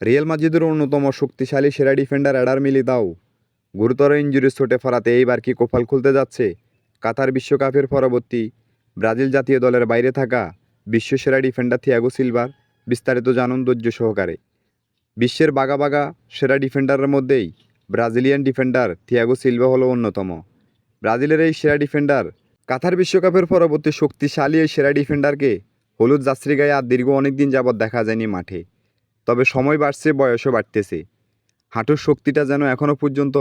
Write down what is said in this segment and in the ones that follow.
Real মাজিদের অন্যতম শক্তিশালী সেরা ডিফেন্ডার অ্যাডার মিলিতাও। গুরুতর ইঞ্জুরি ছোটে ফরাতে এইবার কি কোপাল খুলতে যাচ্ছে? কাতার বিশ্বকাপের পরবর্তী ব্রাজিল জাতীয় দলের বাইরে থাকা বিশ্বসেরা ডিফেন্ডার থিয়াগো সিলভার বিস্তারিত জানুন ধৈর্য সহকারে। বিশ্বের বাগা বাগা সেরা ডিফেন্ডারের মধ্যেই ব্রাজিলিয়ান ডিফেন্ডার থিয়াগো সিলভা হলো অন্যতম। ব্রাজিলের এই সেরা ডিফেন্ডার কাতার বিশ্বকাপের পরবর্তী শক্তিশালী এই সেরা ডিফেন্ডারকে হলুদ যাত্রী গায়ে আর দীর্ঘ অনেক দিন যাবৎ দেখা যায়নি মাঠে। তবে সময় বাড়ছে, বয়সও বাড়তেছে। হাঁটুর শক্তিটা যেন এখনও পর্যন্ত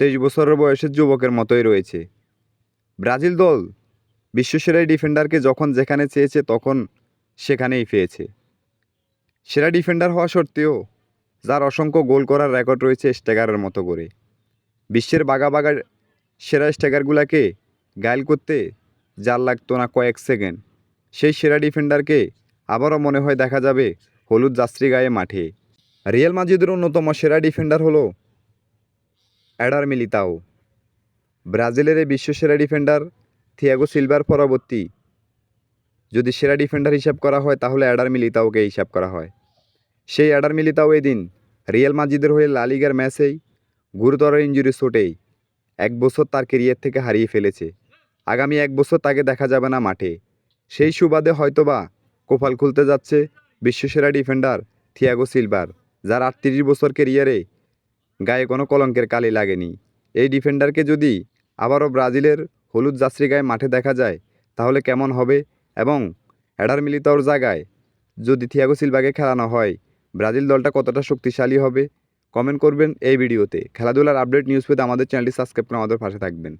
তেইশ বছরের বয়সের যুবকের মতোই রয়েছে। ব্রাজিল দল বিশ্বসেরা ডিফেন্ডারকে যখন যেখানে চেয়েছে তখন সেখানেই পেয়েছে। সেরা ডিফেন্ডার হওয়া সত্ত্বেও যার অসংখ্য গোল করার রেকর্ড রয়েছে স্ট্যাগারের মতো করে। বিশ্বের বাগা বাগা সেরা স্ট্যাগারগুলোকে গায়েল করতে যার লাগতো না কয়েক সেকেন্ড, সেই সেরা ডিফেন্ডারকে আবারও মনে হয় দেখা যাবে হলুদ যাত্রী গায়ে মাঠে। রিয়াল মাজিদের অন্যতম সেরা ডিফেন্ডার হলো অ্যাডার মিলিতাও। ব্রাজিলের এই বিশ্ব সেরা ডিফেন্ডার থিয়াগো সিলভার পরবর্তী। যদি সেরা ডিফেন্ডার হিসাব করা হয়, তাহলে অ্যাডার মিলিতাওকে হিসাব করা হয়। সেই অ্যাডার মিলিতাও এদিন রিয়াল মাজিদের হয়ে লালিগার ম্যাচেই গুরুতর ইঞ্জুরি চোটেই এক বছর তার কেরিয়ার থেকে হারিয়ে ফেলেছে। আগামী এক বছর তাকে দেখা যাবে না মাঠে। সেই সুবাদে হয়তোবা কোপাল খুলতে যাচ্ছে বিশ্বসেরা ডিফেন্ডার থিয়াগো সিলভার, যার আটত্রিশ বছর কেরিয়ারে গায়ে কোনো কলঙ্কের কালি লাগেনি। এই ডিফেন্ডারকে যদি আবারও ব্রাজিলের হলুদ যাত্রী গায়ে মাঠে দেখা যায়, তাহলে কেমন হবে? এবং অ্যাডার মিলিতর জায়গায় যদি থিয়াগো সিলভাকে খেলানো হয়, ব্রাজিল দলটা কতটা শক্তিশালী হবে? কমেন্ট করবেন এই ভিডিওতে। খেলাধুলার আপডেট, নিউজ পেতে আমাদের চ্যানেলটি সাবস্ক্রাইব করে আমাদের পাশে থাকবেন।